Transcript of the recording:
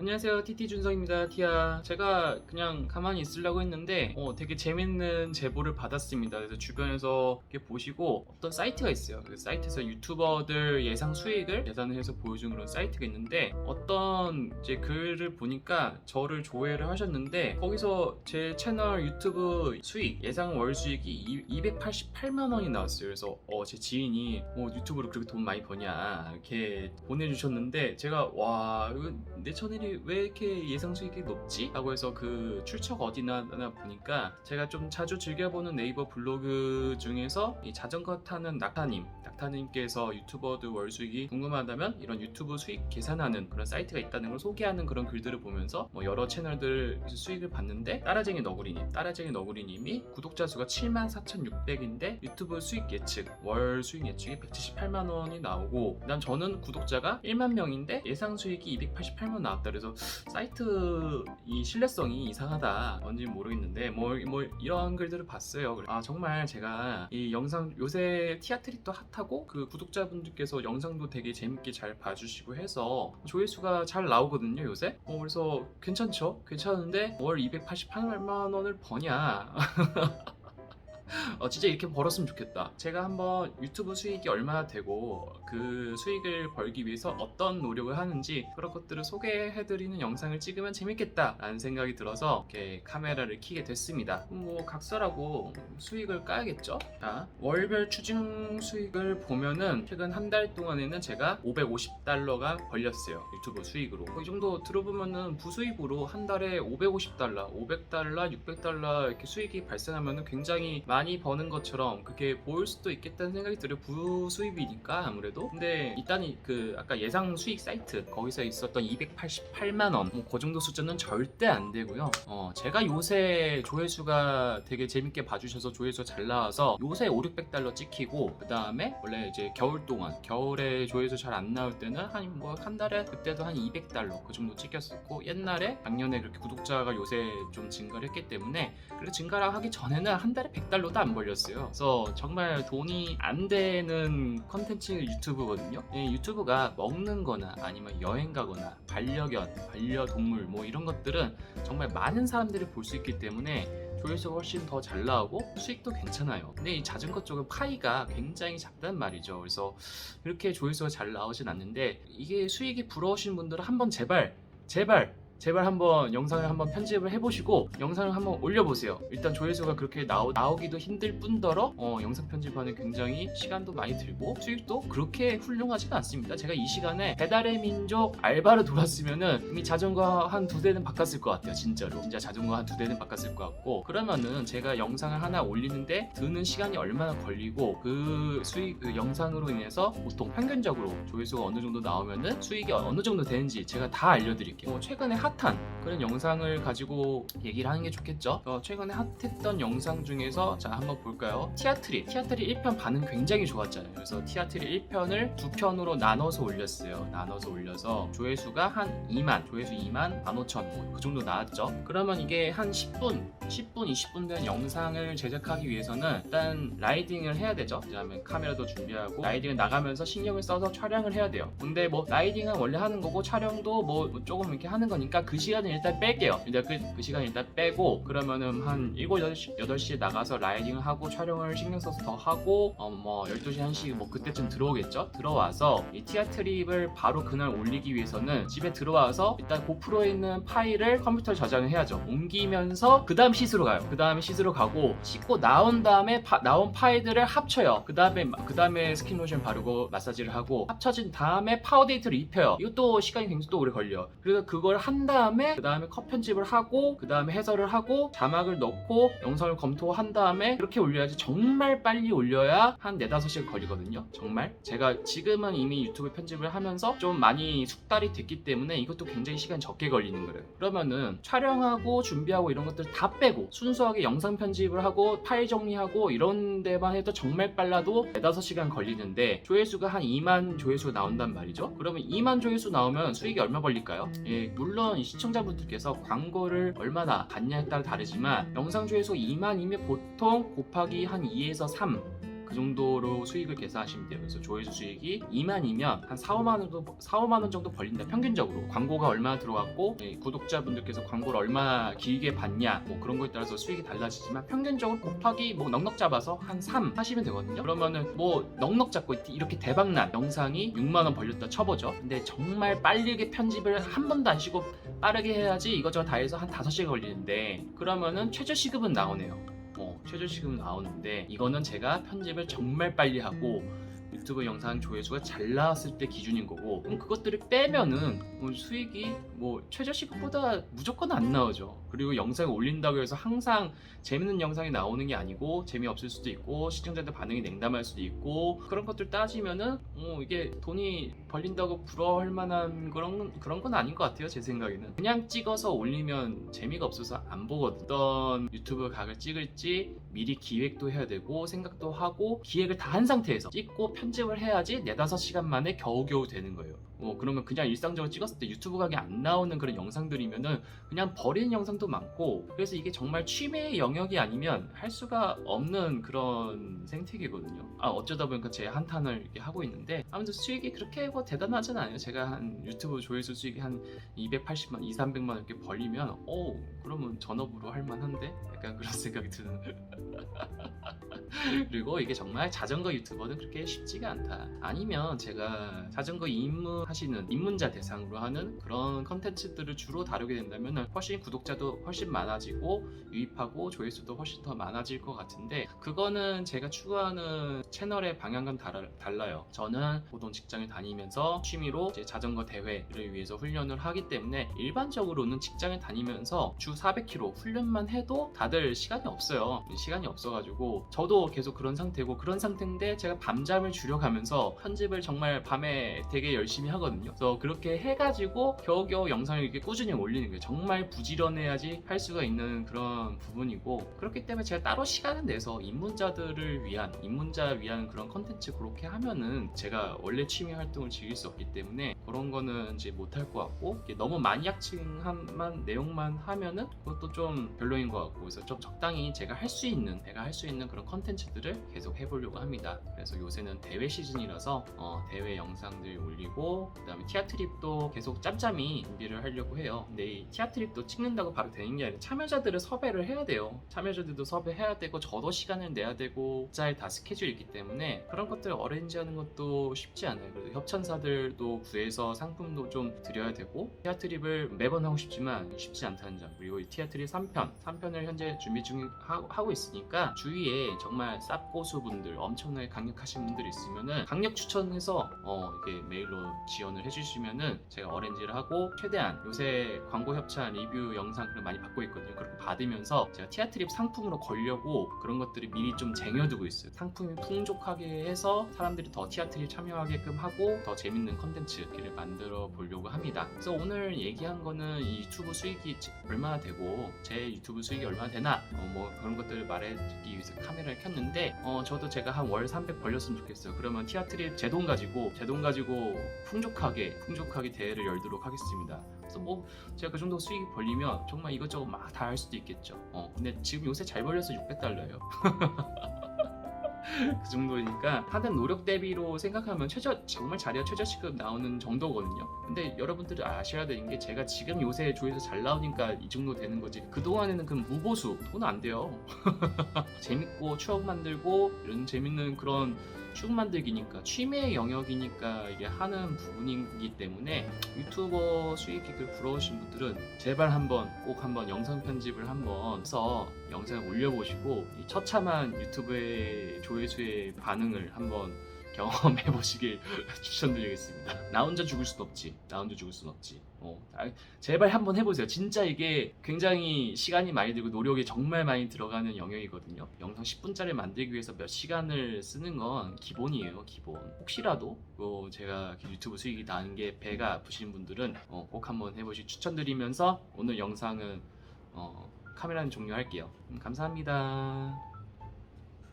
안녕하세요. TT 준성입니다. 티아. 제가 그냥 가만히 있으려고 했는데 어, 되게 재밌는 제보를 받았습니다. 그래서 주변에서 이렇게 보시고 어떤 사이트가 있어요. 그 사이트에서 유튜버들 예상 수익을 계산을 해서 보여주는 그런 사이트가 있는데 어떤 이제 글을 보니까 저를 조회를 하셨는데 거기서 제 채널 유튜브 수익 예상 월 수익이 288만 원이 나왔어요. 그래서 어, 제 지인이 어, 유튜브로 그렇게 돈 많이 버냐 이렇게 보내주셨는데 제가 와 이거 내 채널이 왜 이렇게 예상 수익이 높지? 라고 해서 그 출처가 어디나 나 보니까 제가 좀 자주 즐겨보는 네이버 블로그 중에서 이 자전거 타는 낙타님 낙타님께서 유튜버들 월 수익이 궁금하다면 이런 유튜브 수익 계산하는 그런 사이트가 있다는 걸 소개하는 그런 글들을 보면서 뭐 여러 채널들 수익을 봤는데 따라쟁이 너구리님 따라쟁이 너구리님이 구독자 수가 74,600인데 유튜브 수익 예측 월 수익 예측이 178만 원이 나오고 그다음 저는 구독자가 1만 명인데 예상 수익이 288만 원 나왔다 그래서 사이트 이 신뢰성이 이상하다. 뭔지 모르겠는데 뭐, 뭐 이런 글들을 봤어요. 아 정말 제가 이 영상 요새 티아트릭도 핫하고 그 구독자분들께서 영상도 되게 재밌게 잘 봐주시고 해서 조회수가 잘 나오거든요 요새. 어, 그래서 괜찮죠? 괜찮은데 월 288만 원을 버냐 어, 진짜 이렇게 벌었으면 좋겠다. 제가 한번 유튜브 수익이 얼마나 되고 그 수익을 벌기 위해서 어떤 노력을 하는지 그런 것들을 소개해드리는 영상을 찍으면 재밌겠다라는 생각이 들어서 이렇게 카메라를 켜게 됐습니다. 뭐 각설하고 수익을 까야겠죠. 자, 월별 추징 수익을 보면은 최근 한 달 동안에는 제가 550달러가 벌렸어요. 유튜브 수익으로. 이 정도 들어보면은 부수입으로 한 달에 550달러, 500달러, 600달러 이렇게 수익이 발생하면은 굉장히 많이 버는 것처럼 그게 보일 수도 있겠다는 생각이 들어요. 부수입이니까 아무래도. 근데 일단 이그 아까 예상 수익 사이트 거기서 있었던 288만 원, 뭐 그 정도 수준은 절대 안 되고요. 어, 제가 요새 조회수가 되게 재밌게 봐주셔서 조회수 잘 나와서 요새 5, 600달러 찍히고 그 다음에 원래 이제 겨울 동안 겨울에 조회수 잘 안 나올 때는 한 뭐 한 달에 그때도 한 200달러 그 정도 찍혔었고 옛날에 작년에 그렇게 구독자가 요새 좀 증가를 했기 때문에 그리고 증가를 하기 전에는 한 달에 100달러 도 안 벌렸어요. 그래서 정말 돈이 안 되는 컨텐츠 유튜브거든요. 이 유튜브가 먹는 거나 아니면 여행 가거나 반려견, 반려동물 뭐 이런 것들은 정말 많은 사람들이 볼 수 있기 때문에 조회수가 훨씬 더 잘 나오고 수익도 괜찮아요. 근데 이 자전거 쪽은 파이가 굉장히 작단 말이죠. 그래서 이렇게 조회수가 잘 나오진 않는데 이게 수익이 부러우신 분들은 한번 제발 제발 제발 한번 영상을 한번 편집을 해보시고 영상을 한번 올려보세요. 일단 조회수가 그렇게 나오, 나오기도 힘들 뿐더러 어, 영상 편집하는 굉장히 시간도 많이 들고 수익도 그렇게 훌륭하지가 않습니다. 제가 이 시간에 배달의 민족 알바를 돌았으면은 이미 자전거 한 두 대는 바꿨을 것 같아요. 진짜로. 진짜 자전거 한 두 대는 바꿨을 것 같고 그러면은 제가 영상을 하나 올리는데 드는 시간이 얼마나 걸리고 그 수익 그 영상으로 인해서 보통 평균적으로 조회수가 어느 정도 나오면은 수익이 어느 정도 되는지 제가 다 알려드릴게요. 어, 최근에 핫한 그런 영상을 가지고 얘기를 하는 게 좋겠죠. 어, 최근에 핫했던 영상 중에서 자 한번 볼까요? 티아트리 티아트리 1편 반응 굉장히 좋았잖아요. 그래서 티아트리 1편을 두 편으로 나눠서 올렸어요. 나눠서 올려서 조회수가 한 2만 조회수 2만 15,000 뭐 그 정도 나왔죠. 그러면 이게 한 10분 10분 20분 된 영상을 제작하기 위해서는 일단 라이딩을 해야 되죠. 그다음에 카메라도 준비하고 라이딩을 나가면서 신경을 써서 촬영을 해야 돼요. 근데 뭐 라이딩은 원래 하는 거고 촬영도 뭐 조금 이렇게 하는 거니까 그 시간을 일단 뺄게요. 일단 그, 그 시간 일단 빼고 그러면은 한 7, 8시, 8시에 나가서 라이딩을 하고 촬영을 신경 써서 더 하고 어 뭐 12시, 1시 뭐 그때쯤 들어오겠죠? 들어와서 이 티아 트립을 바로 그날 올리기 위해서는 집에 들어와서 일단 고프로에 있는 파일을 컴퓨터에 저장을 해야죠. 옮기면서 그 다음 씻으러 가요. 그 다음에 씻으러 가고 씻고 나온 다음에 파- 나온 파일들을 합쳐요. 그 다음에 그 다음에 스킨 로션 바르고 마사지를 하고 합쳐진 다음에 파우데이트를 입혀요. 이것도 시간이 굉장히 또 오래 걸려. 그래서 그걸 한 다음에 그 다음에 컷 편집을 하고 그 다음에 해설을 하고 자막을 넣고 영상을 검토한 다음에 그렇게 올려야지 정말 빨리 올려야 한 4, 5시간 걸리거든요. 정말. 제가 지금은 이미 유튜브 편집을 하면서 좀 많이 숙달이 됐기 때문에 이것도 굉장히 시간이 적게 걸리는 거예요. 그러면은 촬영하고 준비하고 이런 것들 다 빼고 순수하게 영상 편집을 하고 파일 정리하고 이런 데만 해도 정말 빨라도 4, 5시간 걸리는데 조회수가 한 2만 조회수가 나온단 말이죠. 그러면 2만 조회수 나오면 수익이 얼마 걸릴까요? 예, 물론 이 시청자분들께서 광고를 얼마나 받냐에 따라 다르지만 영상 조회수 2만이면 보통 곱하기 한 2에서 3 그 정도로 수익을 계산하시면 돼요. 그래서 조회수 수익이 2만이면 한 4, 5만 원 정도 4, 5만 원 정도 벌린다. 평균적으로 광고가 얼마나 들어갔고 예, 구독자분들께서 광고를 얼마나 길게 봤냐 뭐 그런 거에 따라서 수익이 달라지지만 평균적으로 곱하기 뭐 넉넉 잡아서 한 3 하시면 되거든요. 그러면은 뭐 넉넉 잡고 이렇게 대박난 영상이 6만 원 벌렸다 쳐보죠. 근데 정말 빠르게 편집을 한 번도 안 쉬고 빠르게 해야지 이것저것 다 해서 한 5시간 걸리는데 그러면은 최저 시급은 나오네요. 어, 최저 시급은 나오는데 이거는 제가 편집을 정말 빨리 하고 유튜브 영상 조회수가 잘 나왔을 때 기준인 거고 그럼 그것들을 빼면은 뭐 수익이 뭐 최저 시급보다 무조건 안 나오죠. 그리고 영상을 올린다고 해서 항상 재밌는 영상이 나오는 게 아니고 재미없을 수도 있고 시청자들 반응이 냉담할 수도 있고 그런 것들 따지면은 어, 이게 돈이 벌린다고 부러워할 만한 그런 그런 건 아닌 것 같아요 제 생각에는 그냥 찍어서 올리면 재미가 없어서 안 보거든 어떤 유튜브 각을 찍을지 미리 기획도 해야 되고 생각도 하고 기획을 다 한 상태에서 찍고 편 집을 해야지 네다섯 시간 만에 겨우겨우 되는 거예요 어, 그러면 그냥 일상적으로 찍었을 때 유튜브 각이 안 나오는 그런 영상들이면은 그냥 버리는 영상도 많고 그래서 이게 정말 취미의 영역이 아니면 할 수가 없는 그런 생태계거든요. 아 어쩌다 보니까 제 한탄을 이렇게 하고 있는데 아무튼 수익이 그렇게 뭐 대단하진 않아요. 제가 한 유튜브 조회수 수익이 한 280만, 2, 300만 이렇게 벌리면 어 그러면 전업으로 할 만한데 약간 그런 생각이 드는. 그리고 이게 정말 자전거 유튜버는 그렇게 쉽지가 않다. 아니면 제가 자전거 입문 하시는 입문자 대상으로 하는 그런 컨텐츠들을 주로 다루게 된다면 훨씬 구독자도 훨씬 많아지고 유입하고 조회수도 훨씬 더 많아질 것 같은데 그거는 제가 추구하는 채널의 방향과는 달라- 달라요. 저는 보통 직장을 다니면서 취미로 자전거 대회를 위해서 훈련을 하기 때문에 일반적으로는 직장을 다니면서 주 400km 훈련만 해도 다들 시간이 없어요. 시간이 없어가지고 저도 계속 그런 상태고 그런 상태인데 제가 밤잠을 줄여가면서 편집을 정말 밤에 되게 열심히 하 거든요. 그래서 그렇게 해가지고 겨우겨우 영상을 이렇게 꾸준히 올리는 거예요. 정말 부지런해야지 할 수가 있는 그런 부분이고 그렇기 때문에 제가 따로 시간을 내서 입문자들을 위한 입문자 위한 그런 컨텐츠 그렇게 하면은 제가 원래 취미 활동을 즐길 수 없기 때문에 그런 거는 이제 못할 것 같고 너무 마니악층한 내용만 하면은 그것도 좀 별로인 것 같고 그래서 좀 적당히 제가 할 수 있는 내가 할 수 있는 그런 컨텐츠들을 계속 해보려고 합니다. 그래서 요새는 대회 시즌이라서 어, 대회 영상들 올리고 그다음에 티아트립도 계속 짬짬이 준비를 하려고 해요. 근데 이 티아트립도 찍는다고 바로 되는 게 아니라 참여자들을 섭외를 해야 돼요. 참여자들도 섭외해야 되고 저도 시간을 내야 되고 짤다 스케줄이 있기 때문에 그런 것들 어레인지하는 것도 쉽지 않아요. 그래서 협찬사들도 구해서 상품도 좀 드려야 되고 티아트립을 매번 하고 싶지만 쉽지 않다는 점 그리고 이 티아트립 3편 3편을 현재 준비 중 하고 있으니까 주위에 정말 쌉고수분들 엄청나게 강력하신 분들 있으면은 강력 추천해서 어, 이렇게 메일로 지 원을 해주시면은 제가 어렌지를 하고 최대한 요새 광고 협찬 리뷰 영상 그런 많이 받고 있거든요. 그렇게 받으면서 제가 티아트립 상품으로 걸려고 그런 것들을 미리 좀 쟁여두고 있어요. 상품이 풍족하게 해서 사람들이 더 티아트립 참여하게끔 하고 더 재밌는 컨텐츠 를 만들어 보려고 합니다. 그래서 오늘 얘기한 거는 이 유튜브 수익이 얼마나 되고 제 유튜브 수익이 얼마나 되나 어, 뭐 그런 것들을 말해주기 위해서 카메라를 켰는데 어, 저도 제가 한 월 300 벌렸으면 좋겠어요. 그러면 티아트립 제 돈 가지고 제 돈 가지고 풍 족하게 풍족하게 대회를 열도록 하겠습니다. 그래서 뭐 제가 그 정도 수익이 벌리면 정말 이것저것 막 다 할 수도 있겠죠. 어, 근데 지금 요새 잘 벌려서 600달러예요. 그 정도니까 하는 노력 대비로 생각하면 최저 정말 잘해야 최저 시급 나오는 정도거든요. 근데 여러분들이 아셔야 되는 게 제가 지금 요새 조회수 잘 나오니까 이 정도 되는 거지. 그 동안에는 그 무보수 돈 안 돼요. 재밌고 추억 만들고 이런 재밌는 그런 추억 만들기니까 취미의 영역이니까 이게 하는 부분이기 때문에 유튜버 수익액을 부러우신 분들은 제발 한번 꼭 한번 영상 편집을 한번 해서 영상을 올려보시고 이 처참한 유튜브의 조회 수의 반응을 한번 경험해 보시길 추천드리겠습니다. 나 혼자 죽을 순 없지. 나 혼자 죽을 순 없지. 어, 아, 제발 한번 해보세요. 진짜 이게 굉장히 시간이 많이 들고 노력이 정말 많이 들어가는 영역이거든요. 영상 10분짜리 만들기 위해서 몇 시간을 쓰는 건 기본이에요. 기본. 혹시라도 뭐 제가 유튜브 수익이 나는 게 배가 아프신 분들은 어, 꼭 한번 해보시 추천드리면서 오늘 영상은 어, 카메라는 종료할게요. 음, 감사합니다.